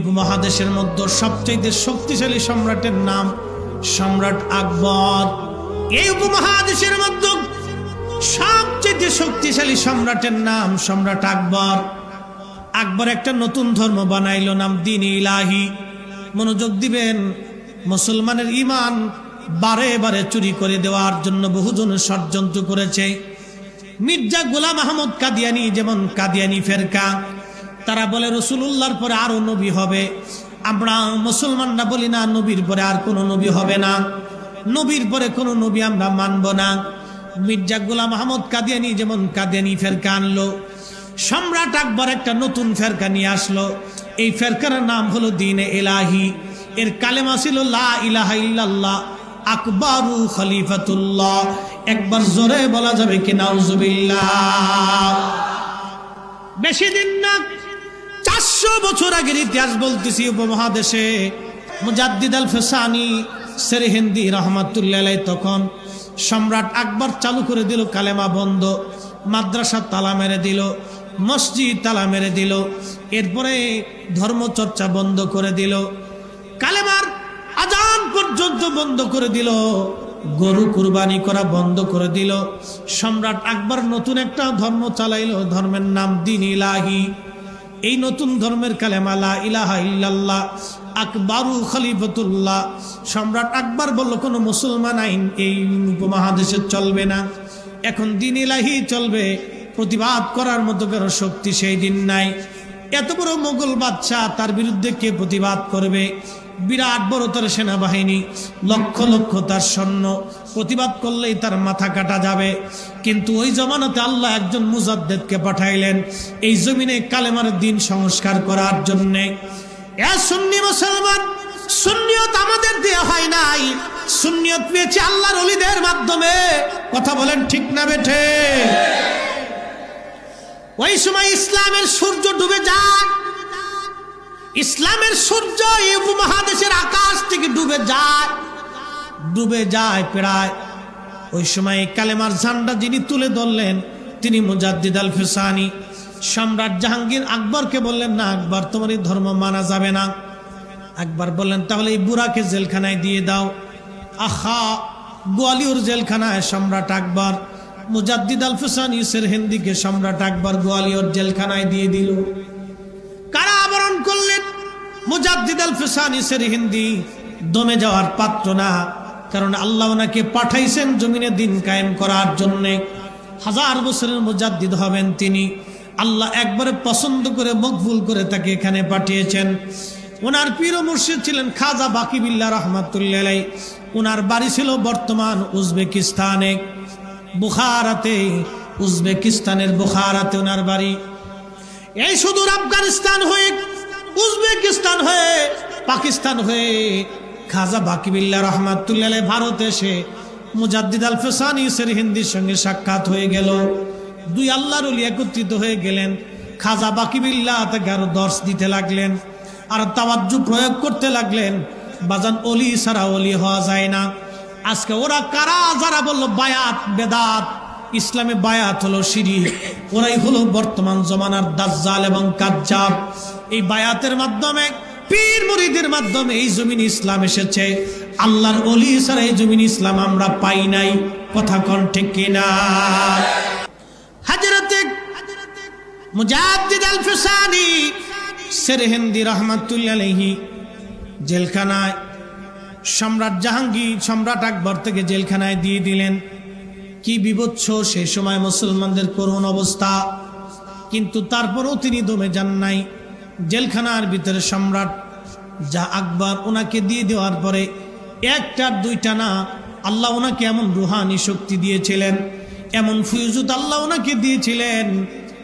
উপমহাদেশের মধ্যে সবচেয়ে শক্তিশালী সম্রাটের নাম সম্রাট আকবর। এই উপমহাদেশের মধ্যে সবচেয়ে শক্তিশালী সম্রাটের নাম সম্রাট আকবর। আকবর একটা নতুন ধর্ম বানাইল, নাম দিন ইলাহি। মনোযোগ দিবেন, মুসলমানের ইমান বারে বারে চুরি করে দেওয়ার জন্য বহুজন ষড়যন্ত্র করেছে। মির্জা গোলাম আহমদ কাদিয়ানি যেমন কাদিয়ানি ফেরকা তারা বলে রসুল্লাহর পরে আরও নবী হবে। আমরা মুসলমানরা বলি, না, নবীর পরে আর কোনো নবী হবে না। নবীর পরে কোনো নবী আমরা মানব না। মির্জা গোলাম আহমদ কাদিয়ানি যেমন কাদিয়ানি ফেরকা আনলো, সম্রাট আকবর একটা নতুন ফেরকা নিয়ে আসলো। এই ফেরকার নাম হলো দিনে এলাহি। এর কালেমা ছিল, লা আকবরু খলিফাতুল্লাহ। একবার জোরে বলা যাবে কি বেশি দিন না চারশো বছর আগের ইতিহাস বলতেছি উপমহাদেশে মুজাদ্দিদ আল ফেসানি সের হিন্দি রহমাতুল্লাহ তখন সম্রাট আকবর চালু করে দিল, কালেমা বন্ধ, মাদ্রাসা তালা মেরে দিল, মসজিদ তালা মেরে দিল, এরপরে ধর্মচর্চা বন্ধ করে দিল, কালেমার আজান পর্যন্ত বন্ধ করে দিল, গরু কুরবানি করা বন্ধ করে দিল, সম্রাট আকবর নতুন একটা ধর্ম চালাইলো, ধর্মের নাম দিন ইলাহি। এই নতুন ধর্মের কালেমালা ইলাহা ইল্লাল্লাহ আকবরু খলিফতুল্লাহ সম্রাট আকবর বলল, কোনো মুসলমান আইন এই উপমহাদেশে চলবে না। এখন দিন ইলাহি চলবে, প্রতিবাদ করার মতো কারও শক্তি সেই দিন নাই। এত বড় মোগল বাদশাহ তার বিরুদ্ধে কে প্রতিবাদ করবে? বিরাট বড় তার সেনাবাহিনী, লক্ষ লক্ষ তার সৈন্য, প্রতিবাদ করলেই তার মাথা কাটা যাবে। কিন্তু ওই জমানাতে আল্লাহ একজন মুজাদ্দেদকে পাঠাইলেন, এই জমিনে কালেমার দিন সংস্কার করার জন্যে। সুন্নি মুসলমান, সুন্নিয়ত আমাদের দেয়া হয় নাই। সুন্নিয়ত পেয়েছে আল্লাহর অলিদের মাধ্যমে। কথা বলেন ঠিক না বেঠে? ওই সময় ইসলামের সূর্য ডুবে যায় ইসলামের সূর্য এই উপমহাদেশের আকাশ থেকে ডুবে যায় ডুবে যায় প্রায়। ওই সময় কালেমার ঝান্ডা যিনি তুলে ধরলেন, তিনি মুজাদ্দিদ আল ফেসানি সম্রাট জাহাঙ্গীর আকবরকে বললেন, না, আকবর, তোমার এই ধর্ম মানা যাবে না। আকবর বললেন, তাহলে এই বুড়াকে জেলখানায় দিয়ে দাও। আহা, গোয়ালিয়র জেলখানায় সম্রাট আকবর, মুজাদ্দিদ আল ফেসানি সের হিন্দিকে সম্রাট আকবর গোয়ালিয়র জেলখানায় দিয়ে দিল। মুজাদ্দিদ আল ফেসানি হিন্দি, দমে যাওয়ার পাত্র না। কারণ আল্লাহ ওনাকে পাঠাইছেন জমিনে দিন কায়েম করার জন্যে। হাজার বছরের মুজাদ্দিদ হবেন তিনি। আল্লাহ একবারে পছন্দ করে মকবুল করে তাকে এখানে পাঠিয়েছেন। ওনার পীর মুর্শিদ ছিলেন খাজা বাকিবিল্লা রহমাতুল্লাহ ওনার বাড়ি ছিল বর্তমান উজবেকিস্তানে। বুখারাতে, উজবেকিস্তানের বুখারাতে ওনার বাড়ি। এই সুদূর আফগানিস্তান হয়ে উজবেকিস্তান হয়ে, পাকিস্তান হয়ে খাজা বাকিবিল্লা রহমাতুল্লাহ ভারত এসে মুজাদ্দিদ আল ফেসানি সের হিন্দির সঙ্গে সাক্ষাৎ হয়ে গেল। দুই আল্লাহর একত্রিত হয়ে গেলেন। খাজা বাকিবিল্লা তাকে আরও দর্শ দিতে লাগলেন আর তাওয়াজ্জু প্রয়োগ করতে লাগলেন। বাজান অলি সারা অলি হওয়া যায় না। আজকে ওরা কারা? যারা বলল, বায়াত, বেদাত, ইসলামে বায়াত হলো সিঁড়ি ওরাই হলো বর্তমান জমানার দাজ্জাল এবং কাজ্জাব। এই বায়াতের মাধ্যমে, পীর মুরিদের মাধ্যমে এই জমিন ইসলাম এসেছে। আল্লাহর অলি ছাড়া এই জমিন ইসলাম আমরা পাই নাই। কথা কন ঠিক কিনা? হাজরতে মুজাদ্দিদ আল ফিসানি সেরহিন্দি রহমাতুল্লাহ জেলখানায় সম্রাট জাহাঙ্গীর, সম্রাট আকবর থেকে জেলখানায় দিয়ে দিলেন। কি বিভৎস, সে সময় মুসলমানদের করুণ অবস্থা। কিন্তু তারপরও তিনি দমে যান নাই। জেলখানার ভিতরে সম্রাট যা আকবর ওনাকে দিয়ে দেওয়ার পরে একটা দুইটা না, আল্লাহ ওনাকে এমন রুহানি শক্তি দিয়েছিলেন, এমন ফুয়ুজুদ আল্লাহ ওনাকে দিয়েছিলেন।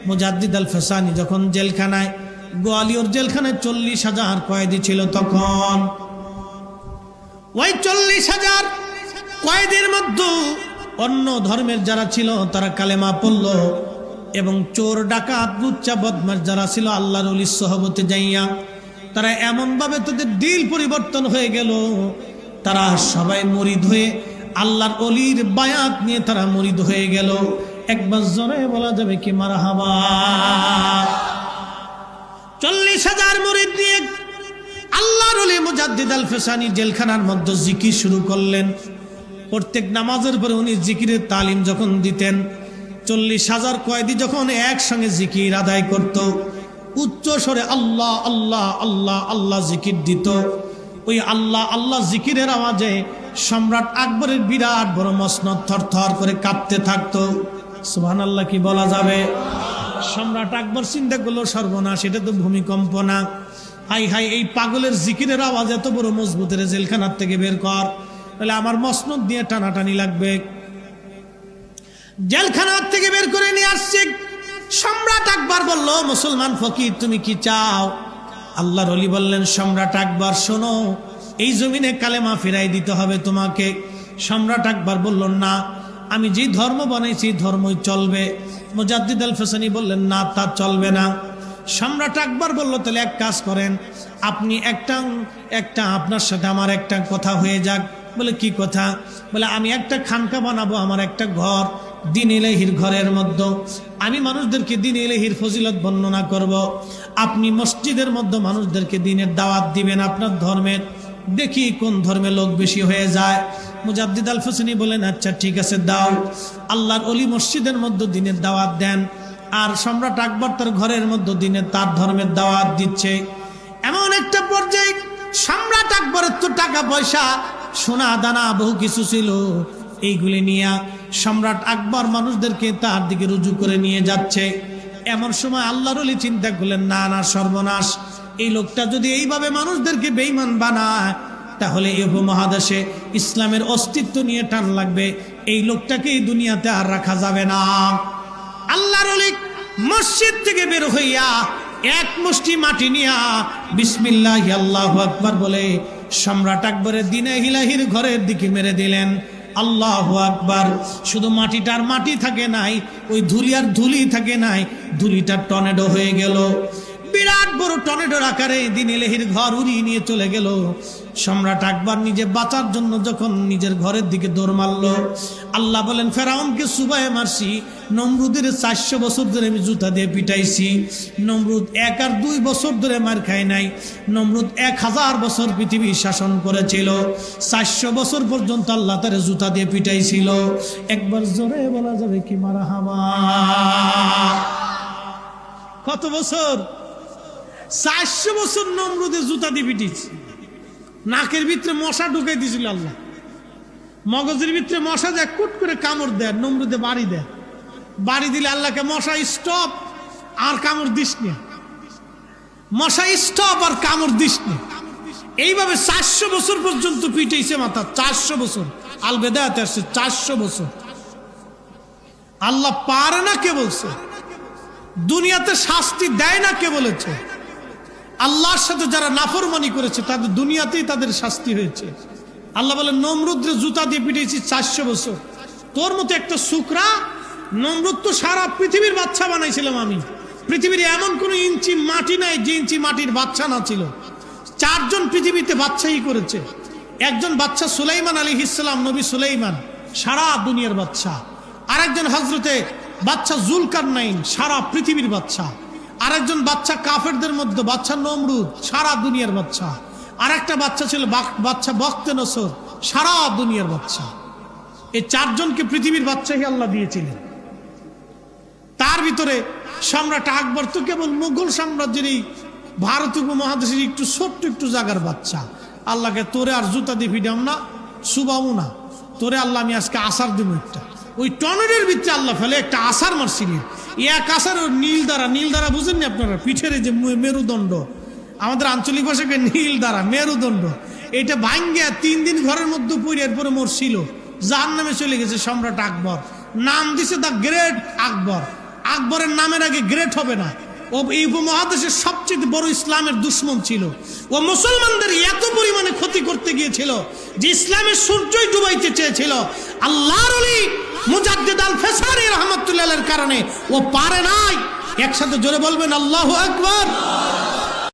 মুজাদ্দিদ আল ফেসানি যখন জেলখানায়, গোয়ালিয়র জেলখানায় চল্লিশ হাজার কয়েদি ছিল তখন। ওই চল্লিশ হাজার কয়েদের মধ্যে অন্য ধর্মের যারা ছিল, তারা কালেমা পড়ল। এবং চোর, ডাকাত, লুচ্চা বদমাস যারা ছিল আল্লাহর অলির সহবতে যাইয়া, তারা এমনভাবে তাদের দিল পরিবর্তন হয়ে গেল। তারা সবাই মরিদ হয়ে আল্লাহর অলির বায়াত নিয়ে তারা মরিদ হয়ে গেল। একবার জনে বলা যাবে কি মারা হাবা চল্লিশ হাজার মরিদ নিয়ে মুজাদ্দিদ আল ফেসানি জেলখানার মধ্যে জিকির শুরু করলেন। প্রত্যেক নামাজের পরে উনি জিকিরের তালিম যখন দিতেন চল্লিশ হাজার কয়েদি যখন একসঙ্গে জিকির আদায় করত, উচ্চ স্বরে আল্লাহ আল্লাহ আল্লাহ আল্লাহ জিকির দিত। ওই আল্লাহ আল্লাহ জিকিরের আওয়াজে সম্রাট আকবরের বিরাট বড় মসনদ থর থর করে কাঁপতে থাকতো। সুহান আল্লাহ কি বলা যাবে? সম্রাট আকবর চিন্তা করল, সর্বনাশ, এটা তো ভূমিকম্প না। হাই হাই, এই পাগলের জিকিরের আওয়াজ এত বড় মজবুতের জেলখানার থেকে বের কর। তাহলে আমার মসনদ দিয়ে টানাটানি লাগবে। জেলখানার থেকে বের করে নিয়ে আসছে। সম্রাট আকবর বলল, মুসলমান ফকির, তুমি কি চাও? আল্লাহর অলি বললেন, সম্রাট আকবর, শোনো, এই জমিনে কালেমা ফিরাই দিতে হবে তোমাকে। সম্রাট আকবর বলল, না, আমি যে ধর্ম বানাইছি ধর্মই চলবে। মুজাদ্দিদ আল ফেসানি বললেন, না, তা চলবে না। সম্রাট আকবর বলল, তাহলে এক কাজ করেন, আপনি একটা একটা আপনার সাথে আমার একটা কথা হয়ে যাক। বলে, কি কথা? বলে, আমি একটা খানকা বানাবো আমার একটা ঘর, দিন এলেহির ঘরের মধ্যে। আমি মানুষদেরকে দিন এলেহির ফজিলত বর্ণনা করব। আপনি মসজিদের মধ্যে মানুষদেরকে দিনের দাওয়াত দিবেন আপনার ধর্মের দেখি কোন ধর্মে লোক বেশি হয়ে যায়। মুজাদ্দিদ আল হোসেনি বলেন আচ্ছা ঠিক আছে, দাও। আল্লাহর অলি মসজিদের মধ্যে দিনের দাওয়াত দেন, আর সম্রাট আকবর তার ঘরের মধ্যে দিনে তার ধর্মের দাওয়াত দিচ্ছে। এমন একটা পর্যায়ে সম্রাট আকবরের তো টাকা পয়সা সোনা দানা বহু কিছু ছিল। এইগুলি নিয়ে সম্রাট আকবর মানুষদেরকে তার দিকে রুজু করে নিয়ে যাচ্ছে। এমন সময় আল্লাহর চিন্তা করলেন, না না, সর্বনাশ। এই লোকটা যদি এইভাবে মানুষদেরকে বেইমান বানায়, তাহলে এ উপমহাদেশে ইসলামের অস্তিত্ব নিয়ে টান লাগবে। এই লোকটাকে এই দুনিয়াতে আর রাখা যাবে না। আল্লাহর অলি মসজিদ থেকে বের হইয়া এক মুষ্টি মাটি নিয়া বিসমিল্লাহ আল্লাহ আকবর বলে সম্রাট আকবরের দিনে হিলাহির ঘরের দিকে মেরে দিলেন। আল্লাহ আকবার। শুধু মাটিটার মাটি থাকে নাই, ওই ধুলি আর ধুলি থাকে নাই ধুলিটার টর্নেডো হয়ে গেল। বিরাট বড় টর্নেডোর আকারে দিন ঘর উড়িয়ে নিয়ে চলে গেল। সম্রাট আকবর নিজে বাঁচার জন্য যখন নিজের ঘরের দিকে দৌড় মারল। আল্লাহ বলেন, ফেরাউনকে সুবাহে মারছি, নমরুদের চারশো বছর ধরে আমি জুতা দিয়ে পিটাইছি। নমরুদ এক আর দুই বছর ধরে মার খায় নাই। নমরুদ এক হাজার বছর পৃথিবী শাসন করেছিল। চারশো বছর পর্যন্ত আল্লাহ তার জুতা দিয়ে পিটাইছিল। একবার জোরে বলা যাবে কি মারা হামা কত বছর? চারশো বছর নমরুদে জুতা দিয়ে পিটিয়েছি। নাকের ভিতরে মশা ঢুকাই দিয়েছিল আল্লাহ। মগজের ভিতরে মশা যায়, কুট করে কামড় দেয়, নমরুদে বাড়ি দেয়। বাড়ি দিলে আল্লাহকে মশা স্টপ আর কামড় দিস মশা স্টপ আর কামড় দিস এইভাবে চারশো বছর পর্যন্ত পিটেছে মাথা, চারশো বছর। আল বেদায়াতে আসছে, চারশো বছর। আল্লাহ পারে না কে বলছে? দুনিয়াতে শাস্তি দেয় না কে বলেছে? আল্লাহর সাথে যারা নাফরমানি করেছে, তাদের দুনিয়াতেই তাদের শাস্তি হয়েছে। আল্লাহ বলে নমরুদ্রে জুতা দিয়ে পিটিয়েছি চারশো বছর। তোর মতো একটা শুকরা নমরুদ তো সারা পৃথিবীর বাচ্চা বানাইছিলাম আমি। পৃথিবীর এমন কোন ইঞ্চি মাটি নাই যে ইঞ্চি মাটির বাচ্চা না ছিল। চারজন পৃথিবীতে বাচ্চাই করেছে। একজন বাচ্চা সুলাইমান আলী ইসলাম নবী সুলাইমান, সারা দুনিয়ার বাচ্চা। আরেকজন হজরতে বাচ্চা জুলকার নাইন সারা পৃথিবীর বাচ্চা। আরেকজন বাচ্চা কাফেরদের মধ্যে, বাচ্চা নমরুদ, সারা দুনিয়ার বাচ্চা। আর একটা বাচ্চা ছিল বাচ্চা বক্তে নসর, সারা দুনিয়ার বাচ্চা। এই চারজনকে পৃথিবীর বাচ্চাকে আল্লাহ দিয়েছিলেন। তার ভিতরে সম্রাট আকবর তো কেবল মুঘল সাম্রাজ্যের এই ভারত উপমহাদেশের একটু ছোট্ট একটু জাগার বাচ্চা। আল্লাহকে তোরে আর জুতা দিয়ে ফিডাম না সুবামু না। তোরে আল্লাহ আমি আজকে আসার দেবো একটা। ওই টনেরের ভিতরে আল্লাহ ফেলে একটা আসার মারছিলেন এক আসার নীল দ্বারা নীল দ্বারা বুঝেননি আপনারা? পিঠের যে মেরুদণ্ড। আমাদের আঞ্চলিক ভাষাকে নীল দ্বারা, মেরুদণ্ড। এটা ভাঙ্গিয়া তিন দিন ঘরের মধ্যে পড়ে এরপরে মরছিল। যার নামে চলে গেছে সম্রাট আকবর। নাম দিছে দ্য গ্রেট আকবর। আকবরের নামের আগে গ্রেট হবে না। ও এই উপমহাদেশের সবচেয়ে বড় ইসলামের দুশ্মন ছিল। ও মুসলমানদের এত পরিমাণে ক্ষতি করতে গিয়েছিল যে ইসলামের সূর্যই ডুবাইতে চেয়েছিল। আল্লাহর মুজাদ্দিদ আল ফেসারি রহমতুল্লাহ কারণে। ও পারে নাই। একসাথে জোরে বলবেন আল্লাহ আকবর।